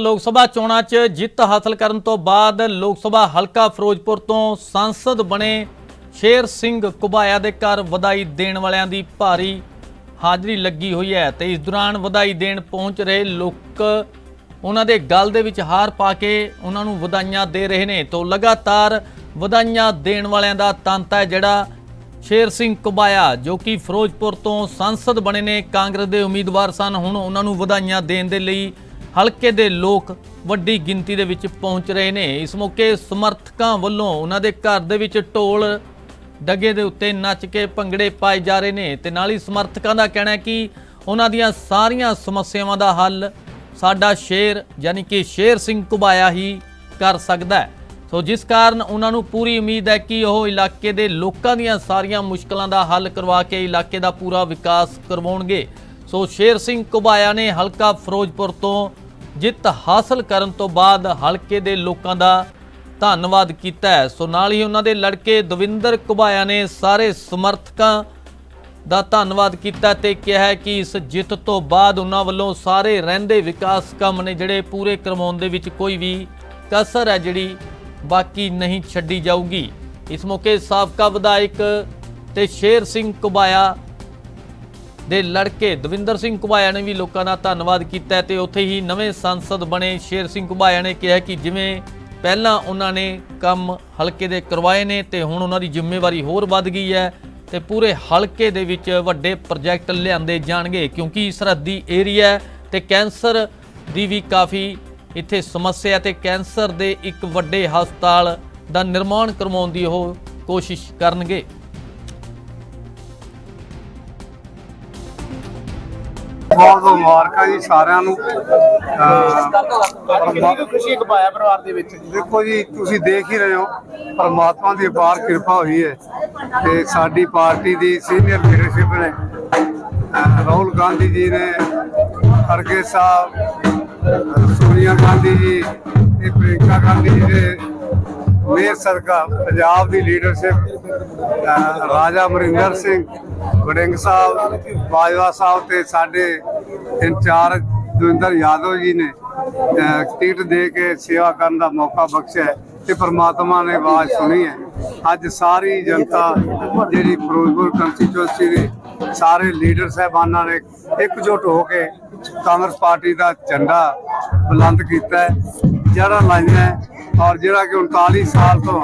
ਲੋਕ ਸਭਾ ਚੋਣਾਂ 'ਚ ਜਿੱਤ ਹਾਸਲ ਕਰਨ ਤੋਂ ਬਾਅਦ ਲੋਕ ਸਭਾ ਹਲਕਾ ਫਿਰੋਜ਼ਪੁਰ ਤੋਂ ਸੰਸਦ ਬਣੇ ਸ਼ੇਰ ਸਿੰਘ ਕੁਬਾਇਆ ਦੇ ਘਰ ਵਧਾਈ ਦੇਣ ਵਾਲਿਆਂ ਦੀ ਭਾਰੀ ਹਾਜ਼ਰੀ ਲੱਗੀ ਹੋਈ ਹੈ ਤੇ ਇਸ ਦੌਰਾਨ ਵਧਾਈ ਦੇਣ ਪਹੁੰਚ ਰਹੇ ਲੋਕ ਉਹਨਾਂ ਦੇ ਗਲ ਦੇ ਵਿੱਚ ਹਾਰ ਪਾ ਕੇ ਉਹਨਾਂ ਨੂੰ ਵਧਾਈਆਂ ਦੇ ਰਹੇ ਨੇ। ਤੋਂ ਲਗਾਤਾਰ ਵਧਾਈਆਂ ਦੇਣ ਵਾਲਿਆਂ ਦਾ ਤਾਂਤਾ ਹੈ ਜਿਹੜਾ ਸ਼ੇਰ ਸਿੰਘ ਕੁਬਾਇਆ, ਜੋ ਕਿ ਫਿਰੋਜ਼ਪੁਰ ਤੋਂ ਸੰਸਦ ਬਣੇ ਨੇ। ਕਾਂਗਰਸ ਦੇ ਉਮੀਦਵਾਰ ਸਨ, ਹੁਣ ਉਹਨਾਂ ਨੂੰ ਵਧਾਈਆਂ ਦੇਣ ਦੇ ਲਈ ਹਲਕੇ ਦੇ ਲੋਕ ਵੱਡੀ ਗਿਣਤੀ ਦੇ ਵਿੱਚ ਪਹੁੰਚ ਰਹੇ ਨੇ। ਇਸ ਮੌਕੇ ਸਮਰਥਕਾਂ ਵੱਲੋਂ ਉਹਨਾਂ ਦੇ ਘਰ ਦੇ ਵਿੱਚ ਢੋਲ ਡੱਗੇ ਦੇ ਉੱਤੇ ਨੱਚ ਕੇ ਭੰਗੜੇ ਪਾਏ ਜਾ ਰਹੇ ਨੇ ਤੇ ਨਾਲ ਹੀ ਸਮਰਥਕਾਂ ਦਾ ਕਹਿਣਾ ਹੈ ਕਿ ਉਹਨਾਂ ਦੀਆਂ ਸਾਰੀਆਂ ਸਮੱਸਿਆਵਾਂ ਦਾ ਹੱਲ ਸਾਡਾ ਸ਼ੇਰ, ਯਾਨੀ ਕਿ ਸ਼ੇਰ ਸਿੰਘ ਕੁਬਾਇਆ ਹੀ ਕਰ ਸਕਦਾ ਹੈ। ਸੋ ਜਿਸ ਕਾਰਨ ਉਹਨਾਂ ਨੂੰ ਪੂਰੀ ਉਮੀਦ ਹੈ ਕਿ ਉਹ ਇਲਾਕੇ ਦੇ ਲੋਕਾਂ ਦੀਆਂ ਸਾਰੀਆਂ ਮੁਸ਼ਕਲਾਂ ਦਾ ਹੱਲ ਕਰਵਾ ਕੇ ਇਲਾਕੇ ਦਾ ਪੂਰਾ ਵਿਕਾਸ ਕਰਵਾਉਣਗੇ। ਸੋ ਸ਼ੇਰ ਸਿੰਘ ਕੁਬਾਇਆ ਨੇ ਹਲਕਾ ਫਿਰੋਜ਼ਪੁਰ ਤੋਂ ਜਿੱਤ ਹਾਸਲ ਕਰਨ ਤੋਂ ਬਾਅਦ ਹਲਕੇ ਦੇ ਲੋਕਾਂ ਦਾ ਧੰਨਵਾਦ ਕੀਤਾ ਹੈ। ਸੋ ਨਾਲ ਹੀ ਉਹਨਾਂ ਦੇ ਲੜਕੇ ਦਵਿੰਦਰ ਕੁਬਾਇਆ ਨੇ ਸਾਰੇ ਸਮਰਥਕਾਂ ਦਾ ਧੰਨਵਾਦ ਕੀਤਾ ਤੇ ਕਿਹਾ ਹੈ ਕਿ ਇਸ ਜਿੱਤ ਤੋਂ ਬਾਅਦ ਉਹਨਾਂ ਵੱਲੋਂ ਸਾਰੇ ਰਹਿੰਦੇ ਵਿਕਾਸ ਕੰਮ ਨੇ ਜਿਹੜੇ ਪੂਰੇ ਕਰਵਾਉਣ ਦੇ ਵਿੱਚ ਕੋਈ ਵੀ ਕਸਰ ਹੈ ਜਿਹੜੀ ਬਾਕੀ ਨਹੀਂ ਛੱਡੀ ਜਾਊਗੀ। ਇਸ ਮੌਕੇ ਸਾਬਕਾ ਵਿਧਾਇਕ ਤੇ ਸ਼ੇਰ ਸਿੰਘ ਕੁਬਾਇਆ ਦੇ ਲੜਕੇ ਦਵਿੰਦਰ ਸਿੰਘ ਕੁਬਾਇਆ ਨੇ ਵੀ ਲੋਕਾਂ ਦਾ ਧੰਨਵਾਦ ਕੀਤਾ ਹੈ ਤੇ ਉੱਥੇ ਹੀ ਨਵੇਂ ਸੰਸਦ ਬਣੇ ਸ਼ੇਰ ਸਿੰਘ ਕੁਬਾਇਆ ਨੇ ਕਿਹਾ ਕਿ ਜਿਵੇਂ ਪਹਿਲਾਂ ਉਹਨਾਂ ਨੇ ਕੰਮ ਹਲਕੇ ਦੇ ਕਰਵਾਏ ਨੇ ਤੇ ਹੁਣ ਉਹਨਾਂ ਦੀ ਜ਼ਿੰਮੇਵਾਰੀ ਹੋਰ ਵੱਧ ਗਈ ਹੈ ਤੇ ਪੂਰੇ ਹਲਕੇ ਦੇ ਵਿੱਚ ਵੱਡੇ ਪ੍ਰੋਜੈਕਟ ਲਿਆਂਦੇ ਜਾਣਗੇ ਕਿਉਂਕਿ ਸਰਹੱਦੀ ਏਰੀਆ ਹੈ ਤੇ ਕੈਂਸਰ ਦੀ ਵੀ ਕਾਫੀ ਇੱਥੇ ਸਮੱਸਿਆ ਹੈ ਤੇ ਕੈਂਸਰ ਦੇ ਇੱਕ ਵੱਡੇ ਹਸਪਤਾਲ ਦਾ ਨਿਰਮਾਣ ਕਰਵਾਉਣ ਦੀ ਉਹ ਕੋਸ਼ਿਸ਼ ਕਰਨਗੇ। ਬਹੁਤ ਮੁਬਾਰਕਾਂ ਜੀ ਸਾਰਿਆਂ ਨੂੰ। ਅਹ ਕਿੰਨੀ ਕੁ ਖੁਸ਼ੀ ਇੱਕ ਪਾਇਆ ਪਰਿਵਾਰ ਦੇ ਵਿੱਚ? ਦੇਖੋ ਜੀ ਤੁਸੀਂ ਦੇਖ ਹੀ ਰਹੇ ਹੋ ਪਰਮਾਤਮਾ ਦੀ ਅਪਾਰ ਕਿਰਪਾ ਹੋਈ ਹੈ ਤੇ ਸਾਡੀ ਪਾਰਟੀ ਦੀ ਸੀਨੀਅਰ ਲੀਡਰਸ਼ਿਪ ਨੇ ਰਾਹੁਲ ਗਾਂਧੀ ਜੀ ਨੇ ਖੜਗੇ ਸਾਹਿਬ ਸੋਨੀਆ ਗਾਂਧੀ ਜੀ ਤੇ ਪ੍ਰਿੰਕਾ ਗਾਂਧੀ ਜੀ ਨੇ ਮੇਰ ਸਰਕਾਰ, ਪੰਜਾਬ ਦੀ ਲੀਡਰਸ਼ਿਪ ਰਾਜਾ ਅਮਰਿੰਦਰ ਸਿੰਘ ਵੜਿੰਗ ਸਾਹਿਬ, ਬਾਜਵਾ ਸਾਹਿਬ ਤੇ ਸਾਡੇ ਇੰਚਾਰਜ ਦਵਿੰਦਰ ਯਾਦਵ ਜੀ ਨੇ ਟਿਕਟ ਦੇ ਕੇ ਸੇਵਾ ਕਰਨ ਦਾ ਮੌਕਾ ਬਖਸ਼ਿਆ ਹੈ ਤੇ ਪ੍ਰਮਾਤਮਾ ਨੇ ਆਵਾਜ਼ ਸੁਣੀ ਹੈ। ਅੱਜ ਸਾਰੀ ਜਨਤਾ ਜਿਹੜੀ ਫਿਰੋਜ਼ਪੁਰ ਕੰਸਟੀਚੁਐਂਸੀ ਦੇ ਸਾਰੇ ਲੀਡਰ ਸਾਹਿਬਾਨਾਂ ਨੇ ਇਕਜੁੱਟ ਹੋ ਕੇ ਕਾਂਗਰਸ ਪਾਰਟੀ ਦਾ ਝੰਡਾ ਬੁਲੰਦ ਕੀਤਾ ਹੈ। ਜਿਹੜਾ ਲਾਈਆਂ ਹੈ ਔਰ ਜਿਹੜਾ ਕਿ 39 ਸਾਲ ਤੋਂ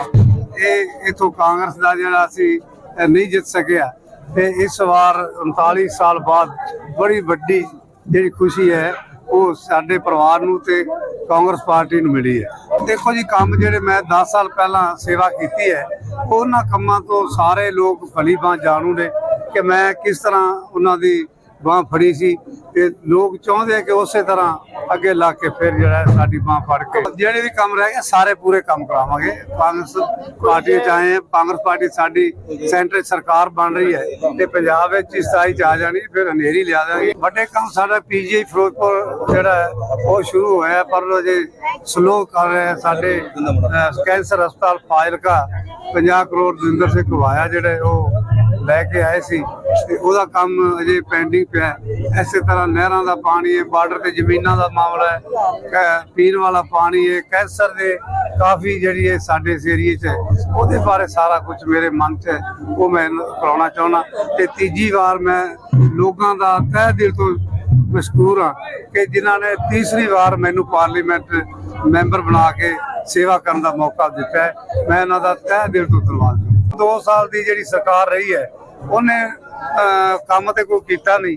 ਇਹ ਇਥੋਂ ਕਾਂਗਰਸ ਦਾ ਜਿਹੜਾ ਸੀ ਨਹੀਂ ਜਿੱਤ ਸਕਿਆ। ਤੇ ਇਸ ਵਾਰ 39 ਸਾਲ ਬਾਅਦ ਬੜੀ ਵੱਡੀ ਜਿਹੜੀ ਖੁਸ਼ੀ ਹੈ, ਉਹ ਸਾਡੇ ਪਰਿਵਾਰ ਨੂੰ ਤੇ ਕਾਂਗਰਸ ਪਾਰਟੀ ਨੂੰ ਮਿਲੀ ਹੈ। ਦੇਖੋ ਜੀ, ਕੰਮ ਜਿਹੜੇ ਮੈਂ 10 ਸਾਲ ਪਹਿਲਾਂ ਸੇਵਾ ਕੀਤੀ ਹੈ, ਉਹਨਾਂ ਕੰਮਾਂ ਤੋਂ ਸਾਰੇ ਲੋਕ ਭਲੀ ਬਾਂਹ ਜਾਣੂ ਨੇ ਕਿ ਮੈਂ ਕਿਸ ਤਰ੍ਹਾਂ ਉਹਨਾਂ ਦੀ ਬਾਂਹ ਫੜੀ ਸੀ ਤੇ ਲੋਕ ਚਾਹੁੰਦੇ ਆ ਕਿ ਉਸੇ ਤਰ੍ਹਾਂ ਅੱਗੇ ਲਾ ਕੇ ਫਿਰ ਜਿਹੜਾ ਸਾਡੀ ਬਾਂਹ ਫੜ ਕੇ ਜਿਹੜੇ ਵੀ ਕੰਮ ਰਹਿ ਗਏ ਸਾਰੇ ਪੂਰੇ ਕੰਮ ਕਰਾਵਾਂਗੇ। ਕਾਂਗਰਸ ਪਾਰਟੀ ਚ ਆਏ ਕਾਂਗਰਸ ਪਾਰਟੀ ਸਾਡੀ ਸੈਂਟਰ ਸਰਕਾਰ ਬਣ ਰਹੀ ਹੈ ਤੇ ਪੰਜਾਬ ਵਿੱਚ ਇਸ ਚ ਆ ਜਾਣੀ ਫਿਰ ਹਨੇਰੀ ਲਿਆ ਦਾਂਗੇ। ਵੱਡੇ ਕੰਮ ਸਾਡਾ ਪੀਜੀਆਈ ਫਿਰੋਜ਼ਪੁਰ ਜਿਹੜਾ ਉਹ ਸ਼ੁਰੂ ਹੋਇਆ ਪਰ ਅਜੇ ਸਲੋ ਕਰ ਰਿਹਾ ਸਾਡੇ ਕੈਂਸਰ ਹਸਪਤਾਲ ਫਾਜ਼ਿਲਕਾ। 50 ਕਰੋੜ ਜਿੰਦਰ ਸਿੰਘ ਕਵਾਇਆ ਜਿਹੜੇ ਉਹ ਲੈ ਕੇ ਆਏ ਸੀ ਤੇ ਉਹਦਾ ਕੰਮ ਅਜੇ ਪੈਂਡਿੰਗ ਪਿਆ ਹੈ। ਇਸੇ ਤਰ੍ਹਾਂ ਨਹਿਰਾਂ ਦਾ ਪਾਣੀ ਹੈ ਬਾਰਡਰ ਤੇ ਜ਼ਮੀਨਾਂ ਦਾ ਮਾਮਲਾ ਹੈ ਪੀਣ ਵਾਲਾ ਪਾਣੀ ਹੈ, ਕੈਂਸਰ ਦੇ ਕਾਫੀ ਜਿਹੜੀ ਹੈ ਸਾਡੇ ਇਸ ਏਰੀਏ 'ਚ ਉਹਦੇ ਬਾਰੇ ਸਾਰਾ ਕੁਝ ਮੇਰੇ ਮਨ 'ਚ ਹੈ, ਉਹ ਮੈਂ ਕਰਾਉਣਾ ਚਾਹੁੰਦਾ ਤੇ ਤੀਜੀ ਵਾਰ ਮੈਂ ਲੋਕਾਂ ਦਾ ਤਹਿ ਦਿਲ ਤੋਂ ਮਸ਼ਕੂਰ ਹਾਂ ਕਿ ਜਿਨ੍ਹਾਂ ਨੇ ਤੀਸਰੀ ਵਾਰ ਮੈਨੂੰ ਪਾਰਲੀਮੈਂਟ ਮੈਂਬਰ ਬਣਾ ਕੇ ਸੇਵਾ ਕਰਨ ਦਾ ਮੌਕਾ ਦਿੱਤਾ ਹੈ ਮੈਂ ਇਹਨਾਂ ਦਾ ਤਹਿ ਦਿਲ ਤੋਂ ਧੰਨਵਾਦ 2 ਸਾਲ ਦੀ ਜਿਹੜੀ ਸਰਕਾਰ ਰਹੀ ਹੈ, ਉਹਨੇ ਕੰਮ ਤੇ ਕੋਈ ਕੀਤਾ ਨਹੀਂ।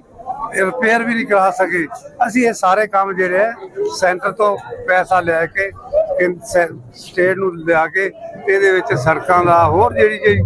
ਰਿਪੇਅਰ ਵੀ ਨਹੀਂ ਕਰਾ ਸਕੇ। ਅਸੀਂ ਇਹ ਸਾਰੇ ਕੰਮ ਜਿਹੜੇ ਹੈ ਸੈਂਟਰ ਤੋਂ ਪੈਸਾ ਲੈ ਕੇ ਸਟੇਟ ਨੂੰ ਲਿਆ ਕੇ ਇਹਦੇ ਵਿੱਚ ਸੜਕਾਂ ਦਾ ਹੋਰ ਜਿਹੜੀ ਜਿਹੜੀ